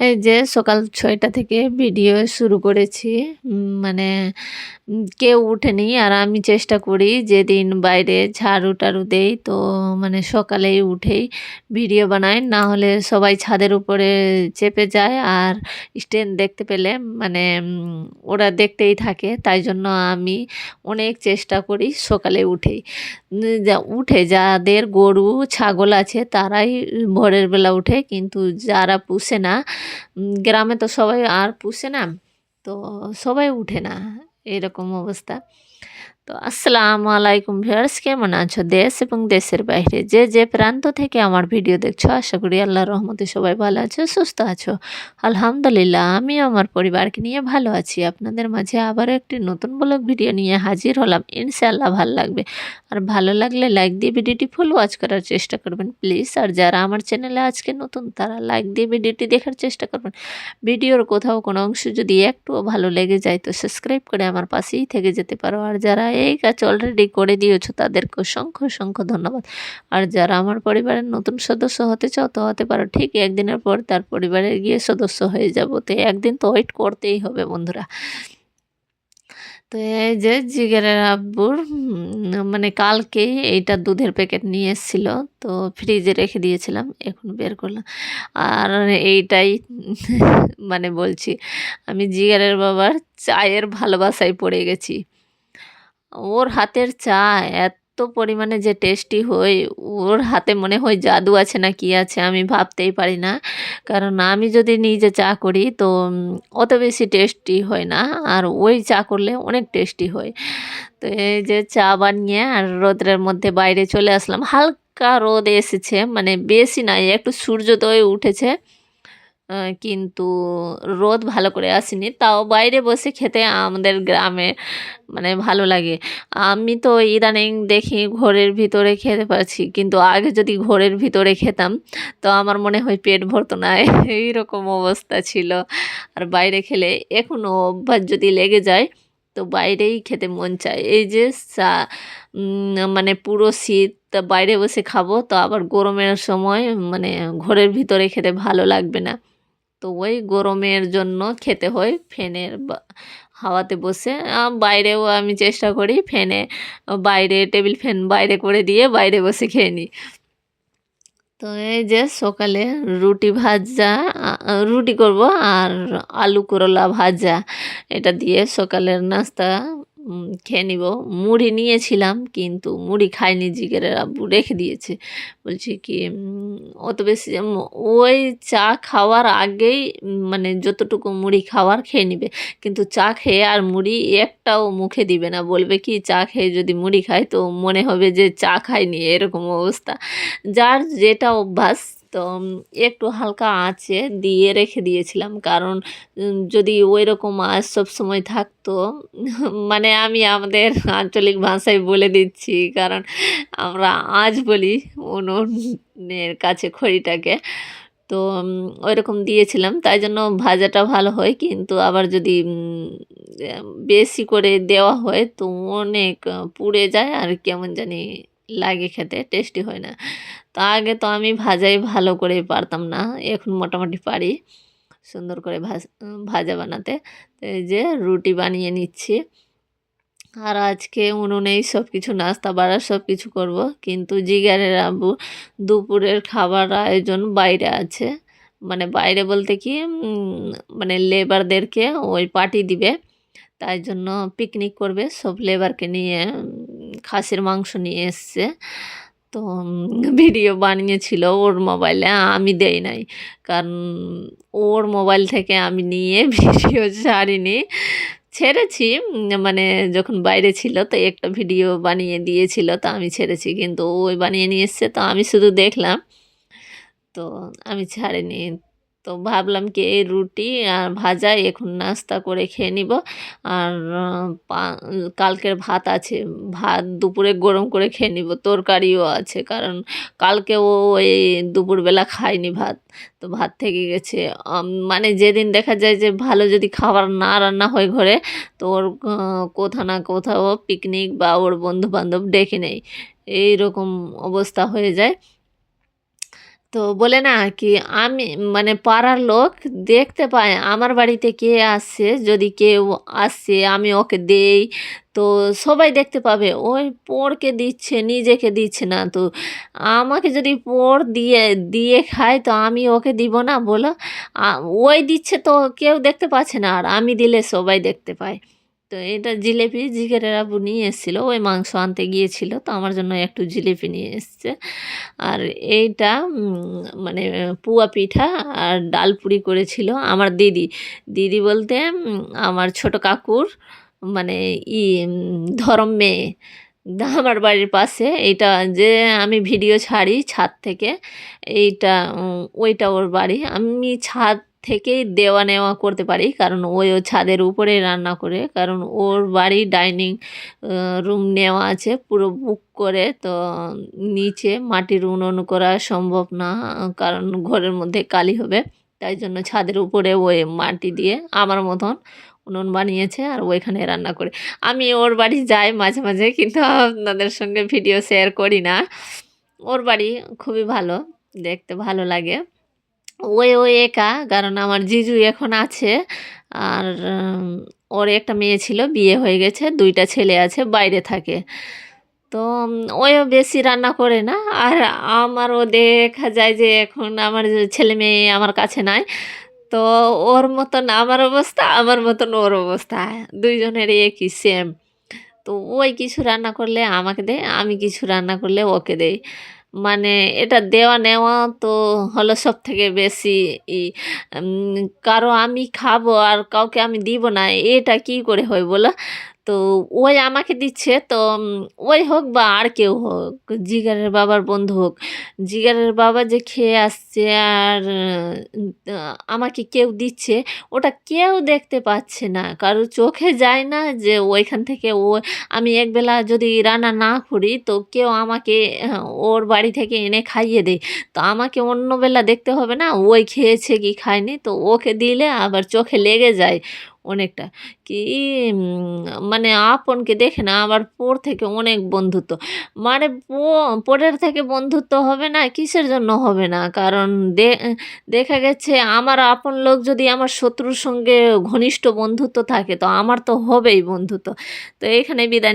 এই যে সকাল ছয়টা থেকে ভিডিও শুরু করেছি মানে কেউ উঠেনি আর আমি চেষ্টা করি যেদিন বাইরে ঝাড়ু টাড়ু দেই তো মানে সকালেই উঠেই ভিডিও বানাই। না হলে সবাই ছাদের উপরে চেপে যায় আর স্ট্যান্ড দেখতে পেলে মানে ওরা দেখতেই থাকে। তাই জন্য আমি অনেক চেষ্টা করি সকালে উঠেই। যা, উঠে যাদের গরু, ছাগল আছে তারাই ভোরের বেলা উঠে। কিন্তু যারা পুষে না গ্রামে তো সবাই আর পুষে না, তো সবাই উঠে না। এরকম অবস্থা। তো আসসালামু আলাইকুম ভিউয়ার্স, কেমন আছো? দেশ এবং দেশের বাইরে যে যে প্রান্ত থেকে আমার ভিডিও দেখছ, আশা করি আল্লাহ রহমতে সবাই ভালো আছো, সুস্থ আছো। আলহামদুলিল্লাহ আমি আমার পরিবারকে নিয়ে ভালো আছি। আপনাদের মাঝে আবারও একটি নতুন ব্লগ ভিডিও নিয়ে হাজির হলাম। ইনশাআল্লাহ ভালো লাগবে। আর ভালো লাগলে লাইক দিয়ে ভিডিওটি ফুল ওয়াচ করার চেষ্টা করবেন, প্লিজ। আর যারা আমার চ্যানেলে আজকে নতুন, তারা লাইক দিয়ে ভিডিওটি দেখার চেষ্টা করবেন। ভিডিওর কোথাও কোনো অংশ যদি একটুও ভালো লেগে যায়, তো সাবস্ক্রাইব করে আমার পাশেই থেকে যেতে পারো। আর যারা এই কাজ অলরেডি করে দিয়েছ তাদেরকে অসংখ্য অসংখ্য ধন্যবাদ। আর যারা আমার পরিবারের নতুন সদস্য হতে চাও, তো হতে পারো, ঠিক একদিনের পর তার পরিবারে গিয়ে সদস্য হয়ে যাব। তো একদিন তো ওয়েট করতেই হবে বন্ধুরা। তো এই যে জিগেরের আব্বুর মানে কালকেই এইটা দুধের প্যাকেট নিয়ে এসেছিল, তো ফ্রিজে রেখে দিয়েছিলাম, এখন বের করলাম। আর এইটাই মানে বলছি, আমি জিগারের বাবার চায়ের ভালোবাসায় পড়ে গেছি। ওর হাতের চা, এত পরিমাণে যে টেস্টি হয় ওর হাতে মনে হয় জাদু আছে না কি আছে আমি ভাবতেই পারি না। কারণ আমি যদি নিজে চা করি, তো অত বেশি টেস্টি হয় না। আর ওই চা করলে অনেক টেস্টি হয়। তো এই যে চা বানিয়ে আর রোদের মধ্যে বাইরে চলে আসলাম, হালকা রোদ এসেছে মানে বেশি নাই, একটু সূর্যোদয় উঠেছে। কিন্তু রোদ ভালো করে আসেনি। তাও বাইরে বসে খেতে আমাদের গ্রামে মানে ভালো লাগে। আমি তো ইদানিং দেখি ঘরের ভিতরে খেতে পারছি, কিন্তু আগে যদি ঘরের ভিতরে খেতাম, তো আমার মনে হয় পেট ভরতো না। এইরকম অবস্থা ছিল। আর বাইরে খেলে এখনও অভ্যাস যদি লেগে যায়, তো বাইরেই খেতে মন চায়। এই যে চা মানে পুরো শীত বাইরে বসে খাব, তো আবার গরমের সময় মানে ঘরের ভিতরে খেতে ভালো লাগবে না। তো ওই গরমের জন্য খেতে হয় ফ্যানের হাওয়াতে বসে। বাইরেও আমি চেষ্টা করি ফ্যানে, বাইরে টেবিল ফ্যান বাইরে করে দিয়ে বাইরে বসে খেয়ে নিই। তো এই যে সকালে রুটি ভাজা রুটি করব আর আলু করলা ভাজা, এটা দিয়ে সকালের নাস্তা খেয়ে নিব। মুড়ি নিয়েছিলাম, কিন্তু মুড়ি খাইনি জিগেরের আব্বু রেখে দিয়েছে। বলছি কি অত বেশি ওই চা খাওয়ার আগেই মানে যতটুকু মুড়ি খাওয়ার খেয়ে নিবে। কিন্তু চা খেয়ে আর মুড়ি একটাও মুখে দিবে না। বলবে কি, চা খেয়ে যদি মুড়ি খায় তো মনে হবে যে চা খায়নি এরকম অবস্থা। যার যেটা অভ্যাস তো একটু হালকা আঁচে দিয়ে রেখে দিয়েছিলাম। কারণ যদি ওই রকম আঁচ সব সময় থাকতো মানে আমি আমাদের আঞ্চলিক ভাষায় বলে দিচ্ছি, কারণ আমরা আঁচ বলি উনুনের কাছে খড়িটাকে। তো ওইরকম দিয়েছিলাম। তাই জন্য ভাজাটা ভালো হয়, কিন্তু আবার যদি বেশি করে দেওয়া হয়, তো অনেক পুড়ে যায়, আর কেমন জানি লাগে খেতে টেস্টি হয় না। তো আগে তো আমি ভাজাই ভালো করে পারতাম না, এখন মোটামুটি পারি সুন্দর করে ভাজ, ভাজা বানাতে। এই যে রুটি বানিয়ে নিচ্ছি। আর আজকে উনুনেই সব কিছু নাস্তা বাড়া সব কিছু করব। কিন্তু জিগারের আব্বু দুপুরের খাবার আয়োজন বাইরে আছে। মানে বাইরে বলতে কি মানে লেবারদেরকে ওই পার্টি দিবে। তাই জন্য পিকনিক করবে, সব লেবারকে নিয়ে খাসির মাংস নিয়ে এসছে। তো ভিডিও বানিয়েছিল ওর মোবাইলে, আমি দেই নাই। কারণ ওর মোবাইল থেকে আমি নিয়ে ভিডিও ছাড়িনি। ছেড়েছি মানে যখন বাইরে ছিল তো একটা ভিডিও বানিয়ে দিয়েছিল, তো আমি ছেড়েছি। কিন্তু ওই বানিয়ে নিয়ে এসছে, তো আমি শুধু দেখলাম। তো, আমি ছাড়িনি। তো ভাবলাম কি এই রুটি আর ভাজা, এখন নাস্তা করে খেয়ে নিব। আর কালকের ভাত আছে, ভাত দুপুরে গরম করে খেয়ে নিব, তরকারিও আছে, কারণ কালকে ও ওই দুপুরবেলা খায়নি ভাত, তো ভাত থেকে গেছে। মানে যেদিন দেখা যায় যে ভালো যদি খাবার না রান্না হয় ঘরে, তো ওর কোথাও না কোথাও পিকনিক বা ওর বন্ধু বান্ধব ডেকে নেই এই রকম অবস্থা হয়ে যায়। তো বলে না কি, আমি মানে পাড়ার লোক দেখতে পায় আমার বাড়িতে কে আসছে যদি কেউ আসছে আমি ওকে দেই। তো সবাই দেখতে পাবে, ওই পোড়কে দিচ্ছে, নিজেকে দিচ্ছে না। তো আমাকে যদি পোড় দিয়ে দিয়ে খায় তো আমি ওকে দিব না বলো? ওই দিচ্ছে তো কেউ দেখতে পাচ্ছে না, আর আমি দিলে সবাই দেখতে পায়। তো এটা জিলেপি জিগেরের আবু নিয়ে এসেছিল, ওই মাংস আনতে গিয়েছিল, তো আমার জন্য একটু জিলিপি নিয়ে এসছে। আর এইটা মানে পুয়া পিঠা আর ডাল পুরি করেছিল আমার দিদি। দিদি বলতে আমার ছোট কাকুর মানে ই ধরম মেয়ে। আমার বাড়ির পাশে এইটা যে আমি ভিডিও ছাড়ি ছাদ থেকে, এইটা ওইটা ওর বাড়ি। আমি ছাদ থেকেই দেওয়া নেওয়া করতে পারি। কারণ ওই ও ছাদের উপরে রান্না করে, কারণ ওর বাড়ি ডাইনিং রুম নেওয়া আছে পুরো বুক করে। তো নিচে মাটির উনুন করা সম্ভব না, কারণ ঘরের মধ্যে কালি হবে। তাই জন্য ছাদের উপরে ওই মাটি দিয়ে আমার মতন উনুন বানিয়েছে আর ওইখানে রান্না করে। আমি ওর বাড়ি যাই মাঝে মাঝে, কিন্তু আপনাদের সঙ্গে ভিডিও শেয়ার করি না। ওর বাড়ি খুবই ভালো, দেখতে ভালো লাগে। ওই ওই একা, কারণ আমার জিজু এখন আছে। আর ওর একটা মেয়ে ছিল, বিয়ে হয়ে গেছে, দুইটা ছেলে আছে, বাইরে থাকে। তো ওইও বেশি রান্না করে না। আর আমারও দেখা যায় যে এখন আমার ছেলে মেয়ে আমার কাছে নাই। তো ওর মতন আমার অবস্থা, আমার মতন ওর অবস্থা। দুইজনের একই সেম তো ওই কিছু রান্না করলে আমাকে দেয়, আমি কিছু রান্না করলে ওকে দেই। মানে এটা দেওয়া নেওয়া তো হলো সব থেকে বেশি ই কারও আমি খাব আর কাউকে আমি দিব না, এটা কি করে হয় বলো? তো ওই আমাকে দিচ্ছে, তো ওই হোক বা আর কেউ হোক, জিগারের বাবার বন্ধু হোক, জিগারের বাবা যে খেয়ে আসছে আর আমাকে কেউ দিচ্ছে, ওটা কেউ দেখতে পাচ্ছে না। কারও চোখে যায় না যে ওইখান থেকে ও, আমি একবেলা যদি রান্না না করি, তো কেউ আমাকে ওর বাড়ি থেকে এনে খাইয়ে দেয়। তো আমাকে অন্য বেলা দেখতে হবে না, ওই খেয়েছে কি খায়নি, তো ওকে দিলে আবার চোখে লেগে যায়। অনেকটা। কি মানে আপনকে দেখে না, আবার পর থেকে অনেক বন্ধুত্ব। মানে পরের থেকে বন্ধুত্ব হবে না, কিসের জন্য হবে না? কারণ দেখা গেছে আমার আপন লোক যদি আমার শত্রুর সঙ্গে ঘনিষ্ঠ বন্ধুত্ব থাকে, তো আমার তো হবেই বন্ধুত্ব। তো এখানে বিদায়